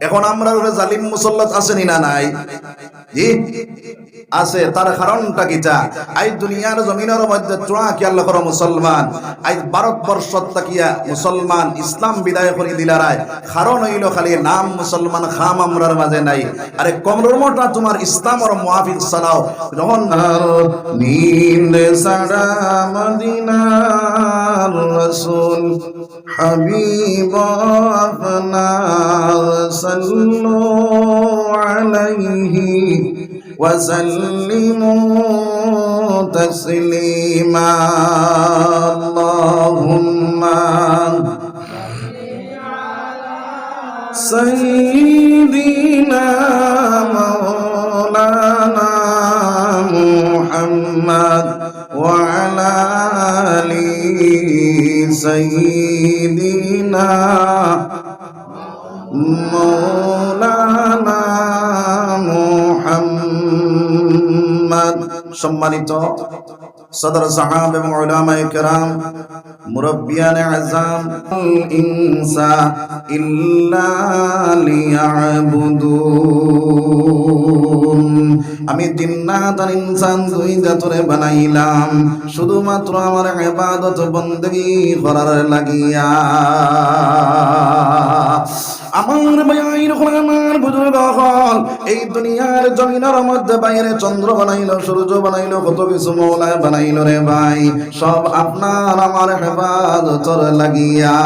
এখন আমরা জালিম মুসল্লাত আসেনি না নাই? আছে, তার কারণটা কি তা আই দুনিয়ার জমিনের মধ্যে চোয়া কি আল্লাহ করো মুসলমান? আই ভারতবর্ষ তাকিয়া মুসলমান, ইসলাম বিদায় করে দিলারায় কারণ হইল খালি নাম মুসলমান খাম আমরার মাঝে নাই। আরে কমরমটা তোমার ইসলামর মুআফিক সালাও। যখন নীল সারা মদিনার রসুল হাবিব আপনার সাল্লু আলাইহি وسلموا تسليما. اللهم سيدنا مولانا محمد وعلى آل سيدنا مولانا সম্মান সম্মানিত সদর সাহাব এবং ওলামায় কেরাম, মুরব্বিয়ান আজাম ইনসা ইল্লা লিয়াবুদুন। আমি জিন্নাতান ইনসান দুই জাতরে বানাইলাম, শুধুমাত্র আমার ইবাদত বندگی করার লাগিয়া। আমার ভাই এরকম আমার বুজুর্গ এই দুনিয়ার জমিনের মধ্যে বাইরে চন্দ্র বানাইলো, সূর্য বানাইলো, কত কিছু মৌলায় বানাইলো রে ভাই। সব আপনার আমার হেফাজতর লাগিয়া।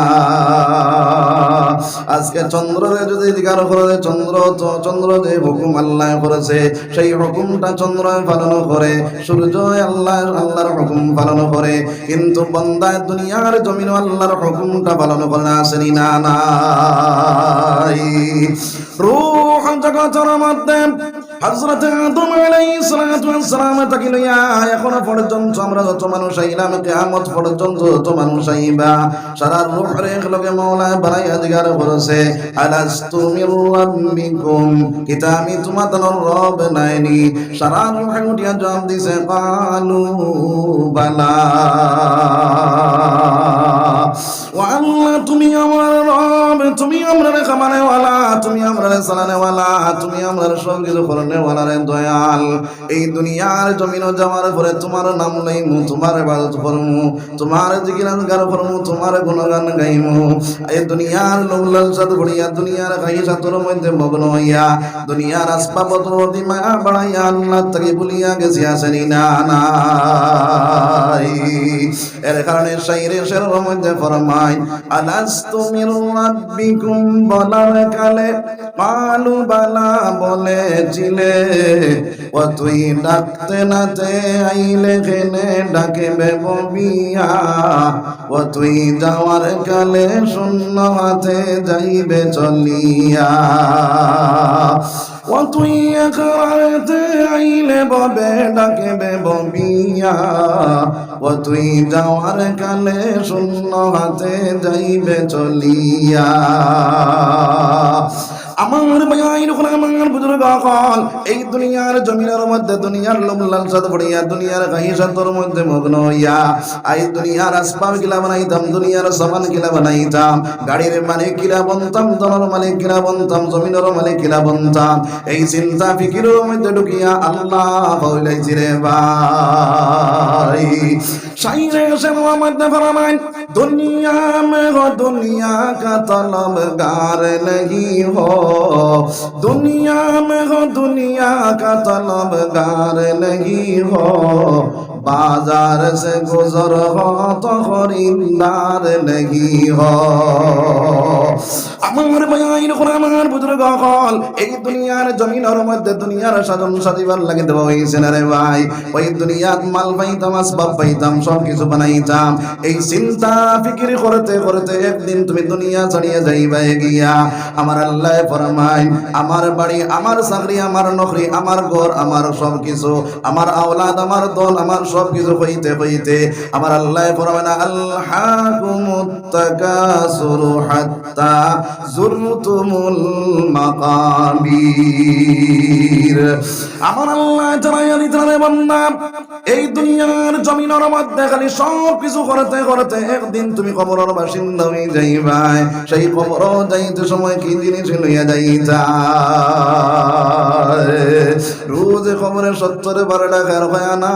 আজকে চন্দ্রে যদি দিকার করে, চন্দ্র তো চন্দ্র যে হুকুম আল্লাহ করেছে, সেই হুকুমটা চন্দ্র পালন করে, সূর্য আল্লাহ আল্লাহর হুকুম পালন করে। কিন্তু বন্দায় দুনিয়ার জমিন আল্লাহর হুকুমটা পালন করে আসেনি না, নাই। রূহ জগতের মধ্যে হযরত আদম আলাইহিস সালাতু ওয়াস সালাম তাকে লইয়া এখনও পর্যন্ত আমরা যত মানুষ আইলাম কিয়ামত পর্যন্ত যত মানুষ আইবা। নাইনি সারা রূহ উঠিয়া দিছে, কালু বালা। তুমি আমার রব তুমি আমরা খামানে ওয়ালা তুমি আমরা সালানে ওয়ালা তুমি আমরা সব কিছু করনে ওয়ালা দয়াল। এই দুনিয়ার জমিন যাওয়ার পরে তোমার নাম লইমু, তোমার ইবাদত করমু, তোমার জিকির করমু, তোমার গুণগান গাইমু। এই দুনিয়ার লোকলাল সাদ ঘড়িয়া দুনিয়ার গাই সাতর মধ্যে মগ্ন হইয়া, দুনিয়ার আসবাব অতি মায়া বাড়াইয়া আল্লাহ তাকে ভুলিয়া গেছি, আসেনি না, নাই। এর কারণে শাইরে শের মধ্যে ফরমাই আলাস্তু মির রাব্বিকুম বলার কালে পালু বালা বলেছিলে। ও তুই ডাকতে নাতে আইলে খেনে ডাকে বেবিয়া। ও তুই যাওয়ার কালে শূন্য হাতে যাইবে চলিয়া। ও তুই একরাতে আইলে ববে ডাকে বেবিয়া ও তুই যাওয়ার কালে শূন্য হাতে যাইবে চলিয়া। আমার ভাইয়ের হল আমার বুজুর্গ হল এই দুনিয়ার জমিনের মধ্যে দুনিয়ার লোম লালসাদ পড়িয়া, দুনিয়ার গাহিসাতর মধ্যে মগ্ন হইয়া, আই দুনিয়ার আসবাব কিলা বানাইতাম, দুনিয়ার সামান কিলা বানাইতাম, গাড়ির মালিক কিলা বনতাম দনের মালিক কিলা বনতাম, জমিনের মালিক কিলা বনতাম। এই চিন্তা ফিকিরের মধ্যে ঢুকিয়া আল্লাহ হইলাইছি রে शायर से मोहम्मद फरमान दुनिया में हो दुनिया का तलबगार नहीं हो दुनिया में हो दुनिया का तलबगार नहीं हो बाजार से गुजर हो तो खरीदार नहीं हो আমার ভাইয়ের কোন আমার বুজুর্গ হল এই দুনিয়ার জমিনের মধ্যে দুনিয়ার সাজন সাজিবার লাগে দেওয়া হয়েছে না রে ভাই ওই দুনিয়াত মাল পাইতাম আসবাব পাইতাম সব কিছু বানাইতাম এই চিন্তা ফিকির করতে করতে একদিন তুমি দুনিয়া ছাড়িয়ে যাইবা গিয়া আমার আল্লাহ ফরমাইন আমার বাড়ি আমার চাকরি আমার নকরি আমার ঘর আমার সব কিছু আমার আওলাদ আমার দল আমার সব কিছু হইতে হইতে আমার আল্লাহ ফরমানা আল্লাহুমুত হাত্তা জুরতুমুল মাকাবির। আমার আল্লাহ বান্দা, এই দুনিয়ার জমিনের মধ্যে খালি সব কিছু করতে করতে একদিন তুমি কবরের বাসিন্দা হয়ে যাইবা সেই কবর যাইতে সময় কি জিনিস লইয়া যাইতা রোজ খবরে সত্তরে বারো টাকার ভয় না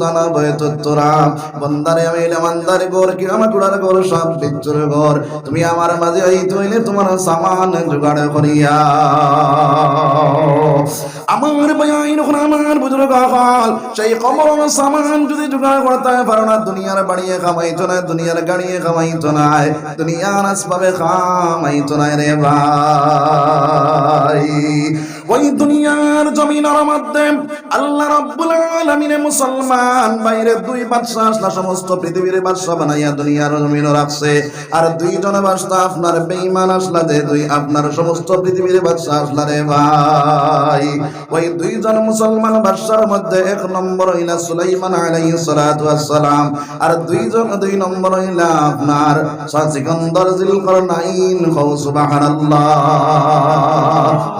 তানা বয় তত্তরাম বন্দারে আমি মান্দারে গোর কি আমার টুড়ার গোর সব বিচ্ছুর ঘর। তুমি আমার মাঝে এই তৈলে তোমার সামান জোগাড় করিয়া। আমার বয়াইন এখন আমার বুজুর্গ হল, সেই কমর সামান যদি জোগাড় করতে পারো না, দুনিয়ার বাড়িয়ে খামাইতো না, দুনিয়ার গাড়িয়ে খামাইতো না, দুনিয়ার আসবাবে খামাইতো না রে ভাই। ওই দুনিয়ার জমিনের মধ্যে আল্লাহ রাব্বুল আলামিনে মুসলমান, বাইরে দুই বাদশা আসলা সমস্ত পৃথিবীর বাদশা বানাইয়া দুনিয়ার জমিন রাখছে। আর দুইজন বাদশা আপনার বেঈমান আসলা যে দুই আপনার সমস্ত পৃথিবীর বাদশা আসলা রে ভাই। ওই দুইজন মুসলমান বাদশার মধ্যে এক নম্বর হইলা সুলাইমান আলাইহিস সালাতু ওয়াসসালাম, আর দুইজন, দুই নম্বর হইলা আপনার সিকান্দার, জিলকরনাইন খাও সুবহানাল্লাহ।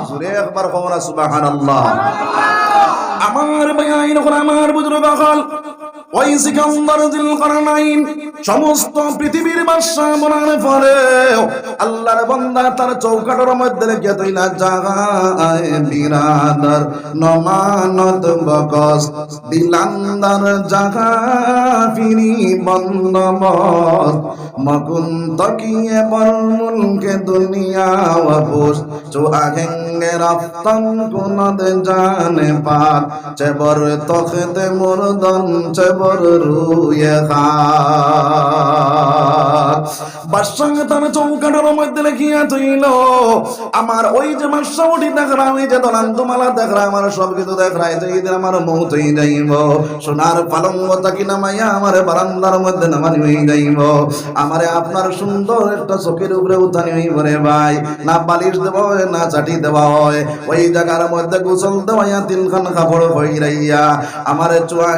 জুরে একবার খাও না সুবহানাল্লাহ। আমার ভাইয়াইন আমার বুজুর্গ ওই সিকান্দার দিল সমস্ত পৃথিবীর বাদশা বলার পরে আল্লাহর বান্দা তার চৌকাটের মধ্যে রেখে তৈলা জাগায় বিরাদার নমানত বকস, দিলান্দার জাগা ফিরি বন্ধ বস মকুন তকিয়ে বরমুলকে দুনিয়া ওয়াবুস চো আগেঙ্গে রফতন কুনদ জানে পাক, চেবর তখতে মুরদন চেবর আমার আমার আপনার সুন্দর একটা চোখের উপরে উঠানি হইব রে ভাই। না বালিশ হয় না চাটি দেওয়া হয়। ওই জায়গার মধ্যে গোসল দেওয়াইয়া তিনখান কাপড় হইরাইয়া, আমারে চুয়া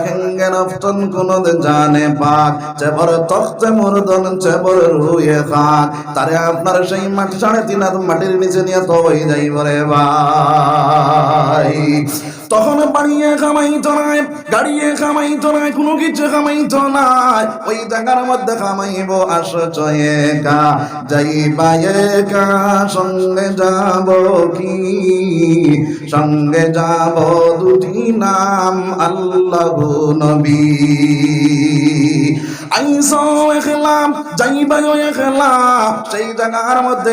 নফটন কোন জানে পাক চেবর তখতে মুরদন চেবর রুয়ে খাক তারে আপনার সেই মাটি সাড়ে তিন মাটির নিচে নিয়ে তো যাই বলে তখন বাড়িয়ে কামাইতো নাই, গাড়িয়ে কামাইতো নাই, কোনো কিছু কামাইতো নাই। ওই জায়গার মধ্যে কামাইব আস চয়েকা যাইবা একা, সঙ্গে যাব কি? সঙ্গে যাব দুটি নাম, আল্লাহ নবী। সেই জায়গার মধ্যে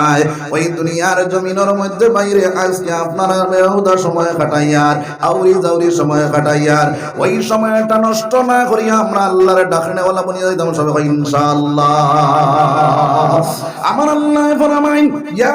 যাইবাই ওই দুনিয়ার জমিনের মধ্যে বাইরে আজকে আপনারা বেহুদা সময় কাটাইয়ার আউরি জাউরি সময় কাটাইয়ার, ওই সময়টা নষ্ট না করিয়া আমরা আল্লাহর ডাকনে ওলা বনিয়া যাইতাম, সবাই ইনশাআল্লাহ। আমার আল্লাহ ফরমাইন, ইয়া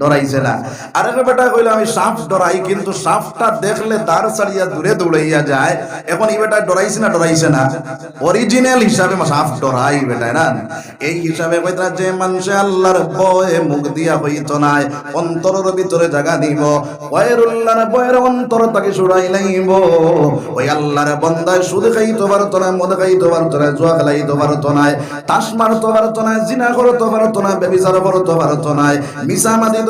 ডরাইছে না। আর একটা বেটা কইলো আমি সাপ ডরাই, কিন্তু সাপটা দেখলে দাঁড় ছাড়িয়া দূরে দৌড়াইয়া যায়। এখন এই বেটা ডরাইছে না ডরাইছে না? অরিজিনাল হিসাবে সাপ ডরাই বেটা, না? এই হিসাবে কইতা যে মানুষে আল্লাহর ভয়ে মুখ দিয়া হইতো নাই অন্তরের ভিতরে জায়গা দিব ওয়াইরুল্লাহর ভয়ের অন্তর তাকে সুরাই লাইব ওই আল্লাহর বন্দায় সুদ খাইতে পারতো না, মদ খাইতে পারতো না, জুয়া খেলাইতে পারতো না, তাস মারতে পারতো না, জিনা করতে পারতো না বেবিচার করতে পারতো না মাদিতে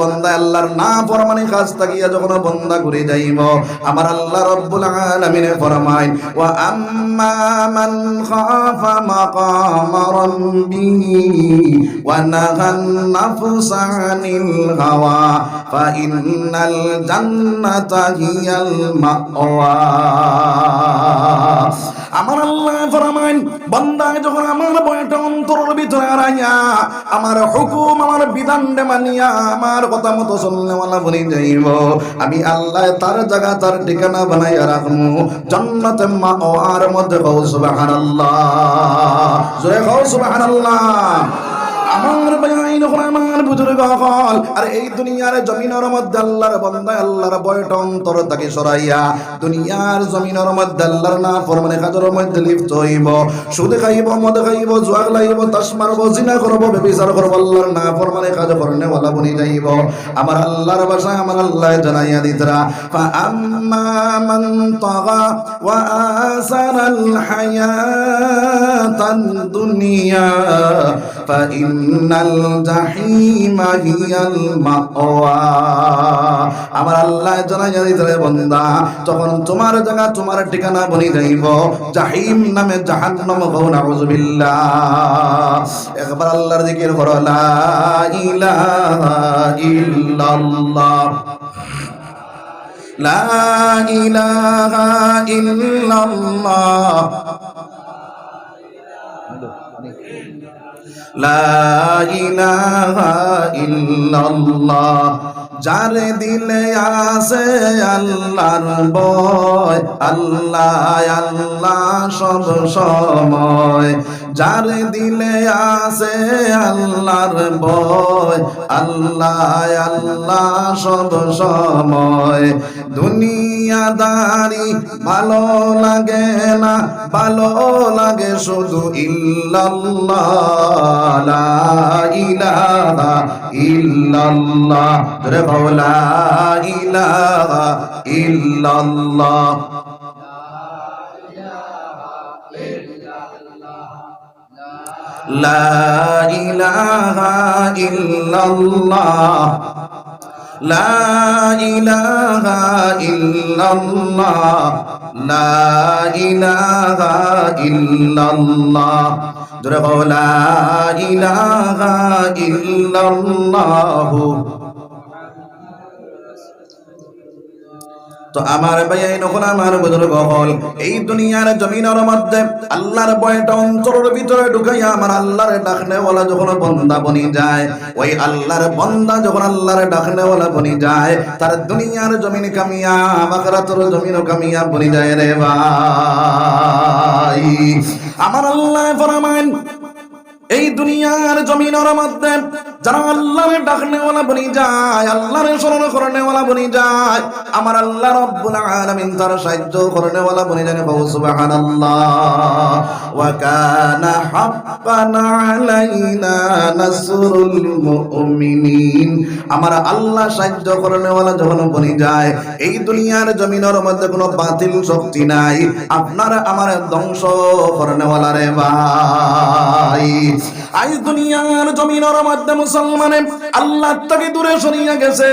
বন্দা আল্লাহর না ফরমানি কাজ তাকিয়া যখন বন্দা করে যাইব, আমার আল্লাহ রব্বুল আলামিনে ফরমাইন ওয়া আম্মা মান খাফা মাকাম রাব্বিহি ওয়া নাহান নাফসা আনিল হাওয়া, ফা ইন্নাল জান্নাতা হিয়াল মাওয়া। আমার আল্লাহ ফরমান বান্দা যখন আমার বয়টা অন্তরের ভিতরে আড়াইয়া আমার হুকুম, আমার বিধানটে মানিয়া আমার কথা মতো চললে মালা বলি যাইব, আমি আল্লাহ তার জায়গা, তার ঠিকানা বানাইয়া রাখমু জান্নাতে মা ও আর মধ্যে কৌ সুবহানাল্লাহ। জোরে কৌ সুবহানাল্লাহ। আমার বাইন আমার বুজুর্গ হল, আর এই দুনিয়ার জমিনের মধ্যে আল্লাহর বন্দা আল্লাহর বয়টা অন্তর তাকে সরাইয়া দুনিয়ার জমিনের মধ্যে আল্লাহর না ফরমানে কাজের মধ্যে লিপ্ত হইব। সুদ খাইব, মদ খাইব জুয়াক লাইব, তাস মারব, জিনা করব বেবিচার করব, আল্লাহর না ফরমানে কাজ করনে ওয়ালা বনি যাইব। আমার আল্লাহর ভাষায় আমার আল্লাহ জানাইয়া দিতরা ফা আম্মা মান তাগা ওয়া আসারাল হায়াতান দুনিয়া। ইন্নাল জাহিমা হিয়াল মাওয়া আমার আল্লাহ জানাইয়া দিতরে বান্দা তখন তোমার জায়গা তোমার ঠিকানা বনি যাইব, জাহিম নামে জাহান্নাম গো নাউযুবিল্লাহ একবার আল্লাহর জিকির করো, লা ইলাহা ইল্লাল্লাহ। লা ইলাহা ইল্লাল্লাহ। যার দিলে আসে আল্লাহর বয় আল্লাহ আল্লাহ সব সময়। যার দিলে আছে আল্লাহর বয় আল্লাহ আল্লাহ সব সময়। দুনিয়াদারি ভালো লাগে না, ভালো লাগে শুধু ইল্লাল্লাহ ইল্লাল্লাহ। ধরে বলো, লা ইলাহা ইল্লাল্লাহ। لا إله إلا الله لا إله إلا الله لا إله إلا الله درغ لا إله إلا الله তো আমার ভাই নখন আমার বুজুর্গ হল এই দুনিয়ার জমিনের মধ্যে আল্লাহর বয়টা অন্তরের ভিতরে ঢুকাইয়া আমার আল্লাহর ডাকনেওয়ালা যখন বন্দা বনি যায়, ওই আল্লাহর বন্দা যখন আল্লাহর ডাকনেওয়ালা বনি যায়, তার দুনিয়ার জমিন কামিয়া বাকরাতর জমিন কামিয়া বনি যায় রে ভাই। আমার আল্লাহ ফরমান এই দুনিয়ার জমিনের মধ্যে যারা বনি যায়, আল্লাহর স্মরণ করনেওয়ালা বনি যায়, আমার আল্লাহ রব্বুল আলামিন তার সাহায্য করনেওয়ালা বনি যায় বহু সুবহানাল্লাহ। ওয়া কানা হাক্কান আলাইনা নাসরুল মুমিনিন। আমার আল্লাহ সাহায্য করনেওয়ালা যখন বনি যায়, এই দুনিয়ার জমিনের মধ্যে কোনো বাতিল শক্তি নাই। আপনার আমার ধ্বংস করনেওয়ালা রে ভাই। আজ দুনিয়ার জমিনের মধ্যে মুসলমানে আল্লাহ থেকে দূরে সরিয়া গেছে।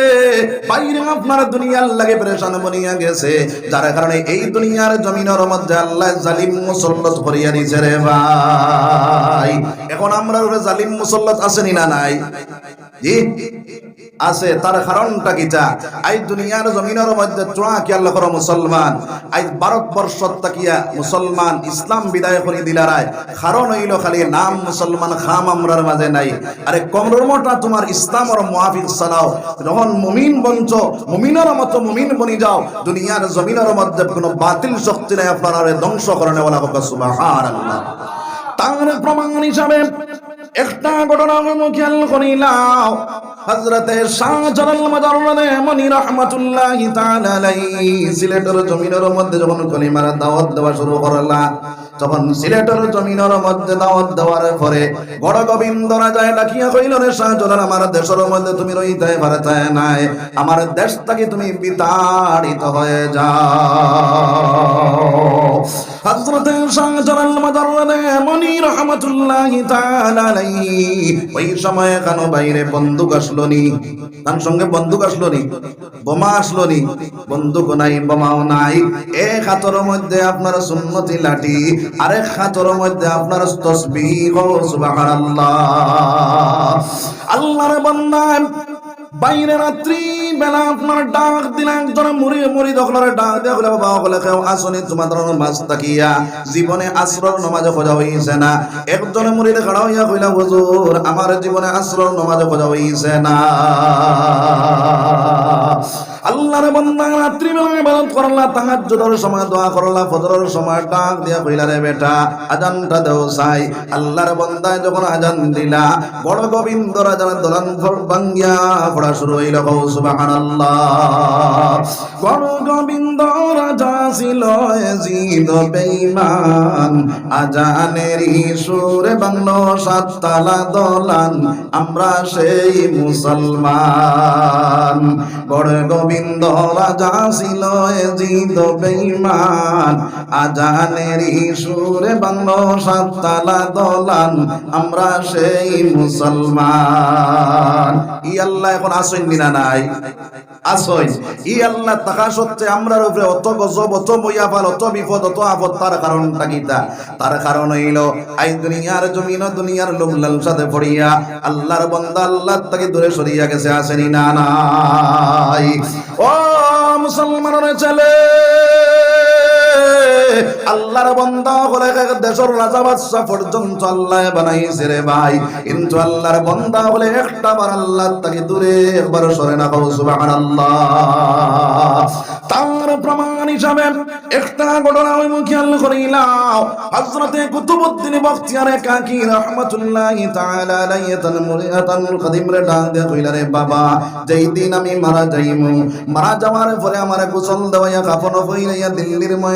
বাইরে আপনার দুনিয়ার লাগে পরেশান বনিয়া গেছে। যার কারণে এই দুনিয়ার জমিনের মধ্যে আল্লাহ জালিম মুসল্লত করিয়া দিছে রে ভাই। এখন আমরা জালিম মুসল্লত আসেনি না নাই? জি? আছে, তার কারণটা কিটা আই দুনিয়ার জমিনের মধ্যে চোয়া কি আল্লাহ করো মুসলমান? আই ভারতবর্ষ তাকিয়া মুসলমান, ইসলাম বিদায় করে দিলারায় কারণ হইল খালি নাম মুসলমান, খাম আমরার মাঝে নাই। আরে কমরমটা তোমার ইসলামর মুহাফিজ সালাও। যখন মুমিন বঞ্চ মুমিনের মতো মুমিন বনি যাও। দুনিয়ার জমিনের মধ্যে কোনো বাতিল শক্তি নাই, আপনারা ধ্বংস করনে বলা হোক সুবহানাল্লাহ। তার প্রমাণ হিসাবে একটা ঘটনা আমি খেয়াল করিলাম হযরতে শাহজালাল মনি রাহমাতুল্লাহি সিলেটের জমিনের মধ্যে যখন কলিমার দাওয়াত দেওয়া শুরু করলা, তখন সিলেটের জমিনের মধ্যে দাওয়াত দেওয়ার পরে বড় গোবিন্দ রাজায় ডাকিয়া কইল রে শাহজালাল আমার দেশের মধ্যে তুমি রইতে পারতে নাই। আমার দেশ থেকে তুমি বিতাড়িত হয়ে যাও। হযরতে নাই, বোমাও নাই। এক হাতর মধ্যে আপনার সুন্নতি লাঠি, আরেক হাতর মধ্যে আপনার তসবিহ, সুবহানাল্লাহ। আল্লাহর বান্দা বাইরে রাত্রি বেলা আপনার ডাক দিলে একজন মুড়ি মুড়ি দখলারে ডাক দিয়ে বলে বাবা বলে, কেউ আসনি, তোমাদের মাছ তাকিয়া। জীবনে আশ্রর নমাজ খোঁজা হইছে না। একজনে মুড়িতে খাড়া হইয়া কইলা, হুজুর, আমার জীবনে আশ্রর নমাজ খোঁজা হইছে না। আল্লাহর বান্দা রাত্রি বেলা ইবাদত করলা তাহাজ্জুদের সময় দোয়া করলা ফজরের সময় ডাক দিয়া কইলা, রে বেটা, আজানটা দেও সাই। আল্লাহর বান্দা যখন আজান দিলা, বড় গোবিন্দ রাজার দলান ভাঙ্গিয়া পড়া শুরু হইল, কও, সুবহানাল্লাহ। বড় গোবিন্দ রাজা ছিল এজিদ বেঈমান, আজানেরই সুরে বাংলো সাততালা দলান, আমরা সেই মুসলমান। বড় গোবিন্দ রাজা ছিল এজিদ বেঈমান। আজানেরই সুরে বাংলো সাততালা দলান, আমরা সেই মুসলমান। ই আল্লাহ এখন আসেন না নাই? অত বিপদ, অত আপদ, তার কারণটা তার কারণ হইল, আই দুনিয়ার জমিন দুনিয়ার লোক লালসাতে পড়িয়া, আল্লাহর বন্দা আল্লাহ তাকে দূরে সরিয়া গেছে, আসেনি না নাই? ও মুসলমানের ছেলে। আল্লাহর বন্দা হলে দেশের রাজা বাদশা পর্যন্ত আল্লাহ বানাইছে রে ভাই। কিন্তু আল্লাহর বন্দা হলে একটা বার আল্লাহ তাকে দূরে একবার সরে না কও, সুবহানাল্লাহ। তার প্রমাণ হিসাবে একটা ঘটনা ওই খেয়াল করিলাম। কাকি তাআলা কদিম রে দিয়া কইলা, রে বাবা, যেই দিন আমি মারা যাইমু, মারা যাওয়ার পরে আমার গোসল দেওয়া কাফন হইলাইয়া দিল্লির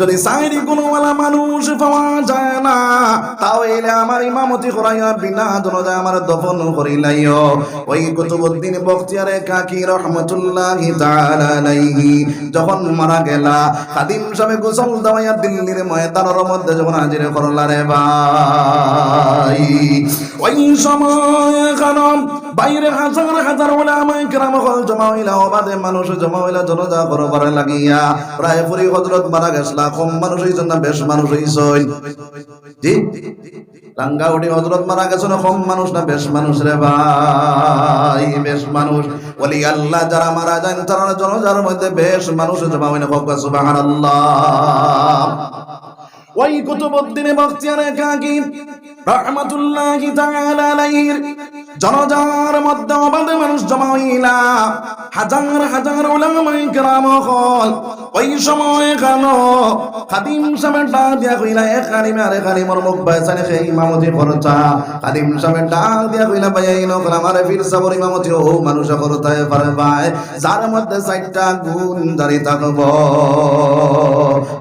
যদি সাইরি গুণওয়ালা মানুষ পাওয়া যায় না তাও এলে আমার ইমামতি করাইয়া বিনা জনজা আমার দফন করিলাইও। ওই কুতুবুদ্দিন বখতিয়ারে কাকি রহমতুল্লাহি তাআলা আলাইহি, যখন মারা গেলা, খাদিম সাহেব গোসল দেওয়া দিল্লির ময়দানের মধ্যে যখন হাজির করলা রে ভাই। ওই সময় কারণ বাইরে হাজার হাজার ওলামায়ে কেরাম হল জমা হইলা অবাদে মানুষ জমা হইলা জনজা করবার লাগিয়া। প্রায় পুরি হযরত মারা গেছলা কম মানুষ না বেশ মানুষ হইছেন জি? রাঙ্গাউড়ি হজরত মারা গেছেন কম মানুষ না, বেশ মানুষ রে ভাই, বেশ মানুষ। বলি আল্লাহ, যারা মারা যান, তারা জনজার মধ্যে বেশ মানুষ জমা হইনা হোক সুবহানাল্লাহ। ওই কুতুবউদ্দিন বখতিয়ার কাকি রহমাতুল্লাহি তাআলা আলাইহির জনজার মধ্যে অবাধে মানুষ জমা হইলা। হাজার হাজার উলামায়ে কেরাম হল। ওই সময় কেন? খাদিম সাহেব ডাক দিয়া কইলা, এ খালিম আরে খালিমর মুখ বাইসানে সেই ইমামতি করতা খাদিম সাহেব ডাক দিয়া কইলা, ভাই, এই নকল আমার ফির সাবর ইমামতি, ও মানুষ করতায় পারে ভাই যার মধ্যে চারটা গুণ দাঁড়িয়ে থাকব।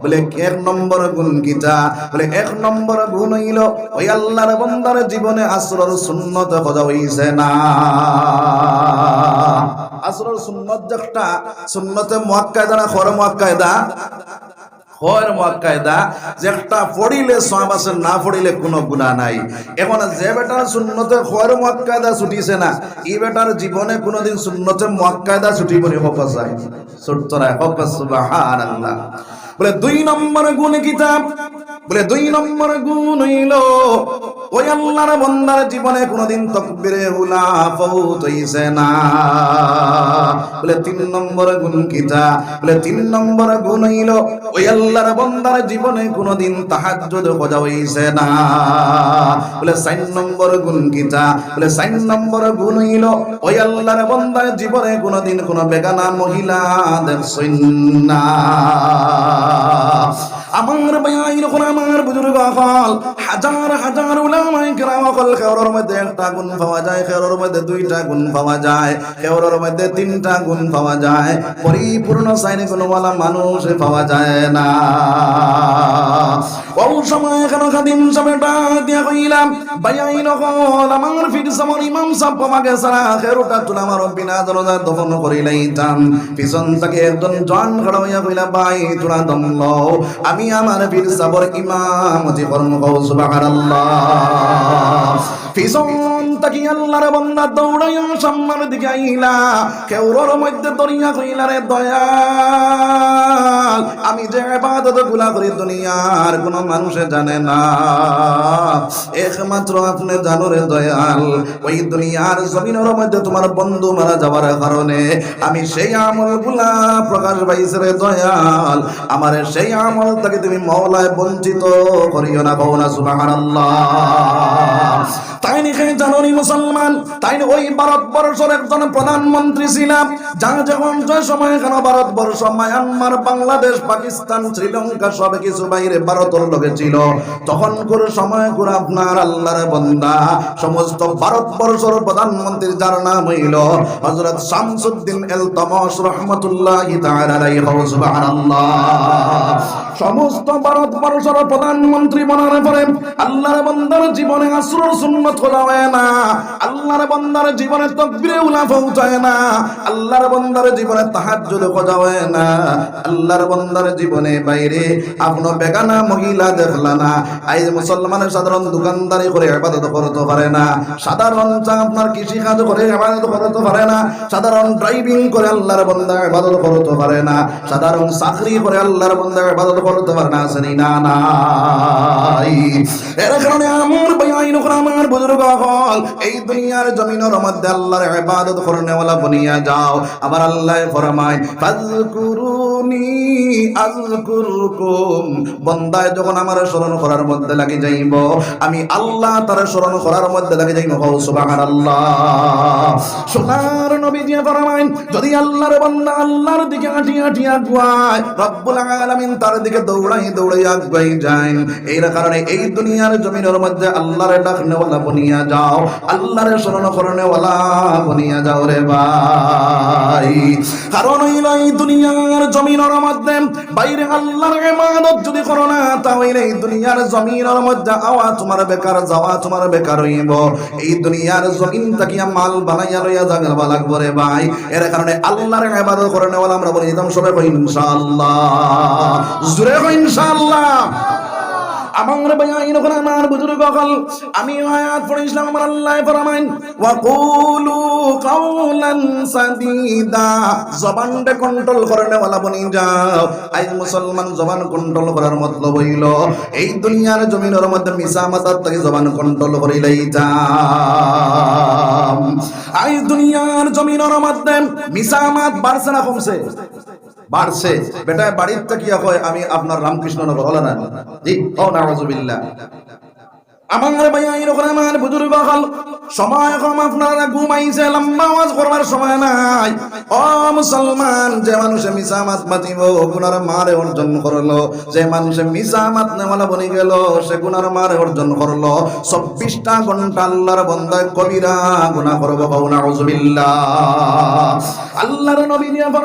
বলে, এক নম্বর গুণ গীতা বলে, এক নম্বর গুণ হইল, ওই আল্লাহর বন্দার জীবনে আসরর সুন্নত কথা হইছে না। আসরর সুন্নত যেটা, সুন্নতে মুয়াক্কায়দা না খর হয় মুয়াক্কায়দা, যেটা পড়িলে সওয়াব আছে, না পড়িলে কোনো গুনাহ নাই। এখন যে বেটার সুন্নতে মুয়াক্কায়দা ছুটিছে না বেটার জীবনে কোনোদিন সুন্নতে মুয়াক্কায়দা ছুটিব নি, হোক যায় বলে দুই নম্বর গুণ কিতাব, বলে দুই নম্বর গুণ হইল ওই আল্লাহর বন্দার জীবনে কোনোদিন তকবিরে হুলা ফৌত হইছে না। বলে তিন নম্বর গুণ কিতা? বলে তিন নম্বর গুণ হইল, ওই আল্লাহর বন্দার জীবনে কোনোদিন তাহাজ্জুদ খোঁজা হইছে না। বলে চার নম্বর গুণ কিতা? বলে চার নম্বর গুণ হইল, ওই আল্লাহর বন্দার জীবনে কোনোদিন কোনো বেগানা মহিলা দেখছেন না আমার ভাই আমার বুজুর্গ হল হাজার হাজার মধ্যে একটা গুণ পাওয়া যায় মধ্যে দুইটা গুণ পাওয়া যায় মধ্যে তিনটা গুণ পাওয়া যায়, পরিপূর্ণ সাইনিক মানুষ পাওয়া যায় না। সময় কেন খাদিম সবেটা দিয়া কইলাম বাইয়াই হল আমার ফির সমর ইমাম সাহেব আমাকে সারা খেরুটা তুলা আমার বিনা দরজা দফন করিলাইতাম পিছন থেকে একজন জন খড়া কইলা, ভাই, তোরা দম আমি আমার বীর সাবর ইমাম কৌ পিছন থেকে আল্লাহর বান্দা দিকে আইলা। কেউরর মধ্যে দরিয়া কইলা রে দয়াল। আমি যে ইবাদতগুলা করি দুনিয়ার, কোন মানুষে জানে না। একমাত্র আপনি জানো রে দয়াল, ওই দুনিয়ার জমিনের মধ্যে তোমার বন্ধু মারা যাওয়ার কারণে আমি সেই আমলগুলা প্রকাশ পাইছে রে দয়াল। আমার সেই আমল থেকে তুমি মৌলায় বঞ্চিত করিও না, কও না, সুবহানাল্লাহ। ওই ভারতবর্ষের একজন প্রধানমন্ত্রী ছিলাম যা যখন যে সময় কেন ভারতবর্ষ, মায়ানমার, বাংলাদেশ, পাকিস্তান, শ্রীলঙ্কা সময় সমস্ত ভারতবর্ষের প্রধানমন্ত্রীর যার নাম হইল হযরত শামসুদ্দিন এল তমস রহমতুল্লাহ তাআলা আলাইহি, সুবহানাল্লাহ। সমস্ত ভারতবর্ষের প্রধানমন্ত্রী বনার পরে আল্লাহর বন্দার জীবনে আসর না। আল্লাহর বন্দার জীবনে তকবিরে উলা পৌঁছায় না। আল্লাহর বন্দার জীবনে খোঁজা হয় না। আল্লাহর বন্দার জীবনে বাইরে বেগানা মহিলা দেখলা না। আজ মুসলমানের সাধারণ দোকানদারি করে ইবাদত করতে পারে না। সাধারণ চা আপনার কৃষি কাজ করে ইবাদত করতে পারে না। সাধারণ ড্রাইভিং করে আল্লাহর বন্দা ইবাদত করতে পারে না। সাধারণ চাকরি করে আল্লাহর বন্দা ইবাদত করতে পারে না আসেনি না এর কারণে আমার আমি আল্লাহ তার স্মরণ করার মধ্যে লাগি যাইব সোনার নবী যদি আল্লাহর বান্দা আল্লাহর দিকে তার দিকে দৌড়াই দৌড়াই আগুয়াই যায়। এই কারণে এই দুনিয়ার জমিনের মধ্যে আল্লাহর ডাক নেওয়ালা বনিয়া যাও। আল্লাহর স্মরণ করনে ওয়ালা বনিয়া যাও রে ভাই। কারণ দুনিয়ার জমিনের মধ্যে। বাইরে আল্লাহর যদি করো না, তাহলে এই দুনিয়ার জমিনের মধ্যে আওয়া তোমার বেকার, যাওয়া তোমার বেকার হইব। এই দুনিয়ার জমিন তাকিয়া মাল বানাইয়া লইয়া জাগালবা লাগবো রে ভাই। এর কারণে আল্লাহর ইবাদত করে নেওয়ালা আমরা বলি দিতাম সবাই ইনশাআল্লাহ। জুরে ইনশাআল্লাহ। আমার বায়াইন ওখানে আমার বুজুর্গ হল আমি আয়াত পড়ে ইসলাম আমার আল্লাহ ফরমাইন। ওয়া কুলু কাওলান সাদিদা, জবানটা কন্ট্রোল করে বনি যাও। আজ মুসলমান, জবান কন্ট্রোল করার মতলব হইল, এই দুনিয়ার জমিনের মধ্যে মিশা জবান কন্ট্রোল করিলেই যাম। আজ দুনিয়ার জমিনের মধ্যে মিশা মাত বাড়ছে না কমছে। বাড়ছে। বেটা বাড়ির তাকিয়া কয় আমি আপনার রামকৃষ্ণ নগর হলো না? জি? ও নাউজুবিল্লাহ আমার ভাইয়া এরকম আমার সময় কম ঘুমাইছে, লম্বা আওয়াজ করবার সময় নাই। ও, মুসলমান, যে মানুষে মিসামাত মাতিব মারে অর্জন করল। যে মানুষে নেওয়ালা বনি গেল, সে গুনার মারে অর্জন করল। চব্বিশটা ঘণ্টা আল্লাহর বন্দায় কবিরা গুনা করব কৌনা আল্লাহর নবী